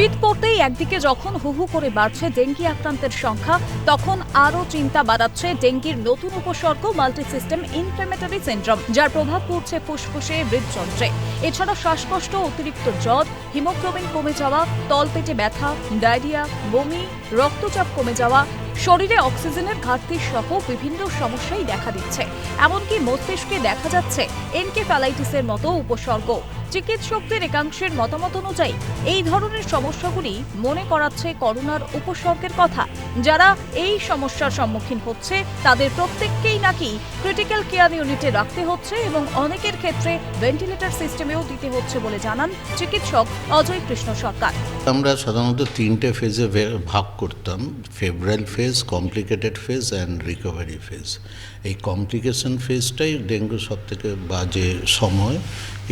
শীত পড়তেই একদিকে যখন হু হু করে বাড়ছে ডেঙ্গি আক্রান্তের সংখ্যা, তখন আরও চিন্তা বাড়াচ্ছে ডেঙ্গির নতুন উপসর্গ মাল্টি সিস্টেম ইনফ্লেমেটরি সিন্ড্রোম, যার প্রভাব পড়ছে ফুসফুসে হৃদযন্ত্রে। এছাড়া শ্বাসকষ্ট, অতিরিক্ত জ্বর, হিমোগ্লোবিন কমে যাওয়া, তলপেটে ব্যথা, ডায়রিয়া, বমি, রক্তচাপ কমে যাওয়া, শরীরে অক্সিজেনের ঘাটতি সহ বিভিন্ন সমস্যাই দেখা দিচ্ছে। এমনকি মস্তিষ্কে দেখা যাচ্ছে এনকেফ্যালাইটিসের মতো উপসর্গ চিকিৎসকদের একাংশের মতামত অনুযায়ী, এই ধরনের সমস্যাগুলি মনে করাচ্ছে করোনার উপসর্গের কথা। যারা এই সমস্যার সম্মুখীন হচ্ছে, তাদের প্রত্যেককেই নাকি ক্রিটিক্যাল কেয়ার ইউনিটে রাখতে হচ্ছে এবং অনেকের ক্ষেত্রে ভেন্টিলেটর সিস্টেমেও দিতে হচ্ছে বলে জানান চিকিৎসক অজয় কৃষ্ণ সরকার। আমরা সাধারণত তিনটে ফেজে ভাগ করতাম febrile phase complicated phase and recovery phase এই কমপ্লিকেশন ফেজটাই ডেঙ্গু সব থেকে বাজে সময়।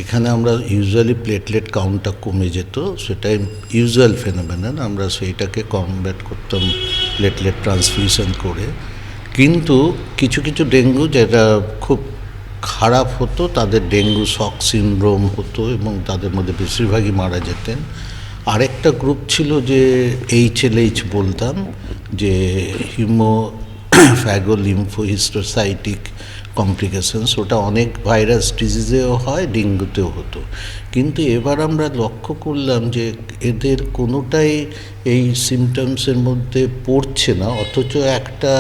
এখানে আমরা ইউজুয়ালি প্লেটলেট কাউন্টটা কমে যেত, সেটাই ইউজুয়াল ফেনোমেনন আমরা সেইটাকে কমব্যাট করতাম প্লেটলেট ট্রান্সফিউশন করে। কিন্তু কিছু কিছু ডেঙ্গু যেটা খুব খারাপ হতো, তাদের ডেঙ্গু শক সিনড্রোম হতো এবং তাদের মধ্যে বেশিরভাগই মারা যেতেন। আরেকটা গ্রুপ ছিল যে এইচ এল এইচ বলতাম, যে হিমো ফ্যাগো লিম্ফোহিস্টোসাইটিক কমপ্লিকেশনস ওটা অনেক ভাইরাস ডিজিজেও হয় ডেঙ্গুতেও হতো। কিন্তু এবার আমরা লক্ষ্য করলাম যে এদের কোনোটাই এই সিমটমসের মধ্যে পড়ছে না, অথচ একটা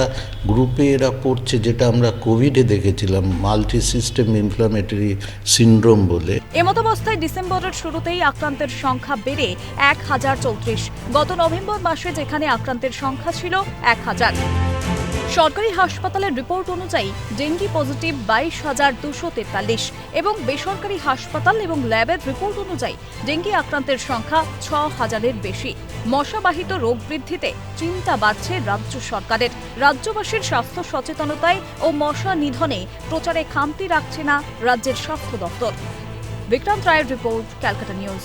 গ্রুপে এরা পড়ছে, যেটা আমরা কোভিডে দেখেছিলাম মাল্টি সিস্টেম ইনফ্লামেটরি সিন্ড্রোম বলে। এমতাবস্থায় ডিসেম্বরের শুরুতেই আক্রান্তের সংখ্যা বেড়ে এক হাজার চৌত্রিশ। গত নভেম্বর মাসে যেখানে আক্রান্তের সংখ্যা ছিল এক হাজার। সরকারি হাসপাতালের রিপোর্ট অনুযায়ী ডেঙ্গি পজিটিভ বাইশ হাজার দুশো তেতাল্লিশ এবং বেসরকারি হাসপাতাল এবং ল্যাবের রিপোর্ট অনুযায়ী ডেঙ্গি আক্রান্তের সংখ্যা ছ হাজারের বেশি। মশাবাহিত রোগ বৃদ্ধিতে চিন্তা বাড়ছে রাজ্য সরকারের। রাজ্যবাসীর স্বাস্থ্য সচেতনতায় ও মশা নিধনে প্রচারে খামতি রাখছে না রাজ্যের স্বাস্থ্য দপ্তর। বিক্রান্ত রায়ের রিপোর্ট, ক্যালকাটা নিউজ।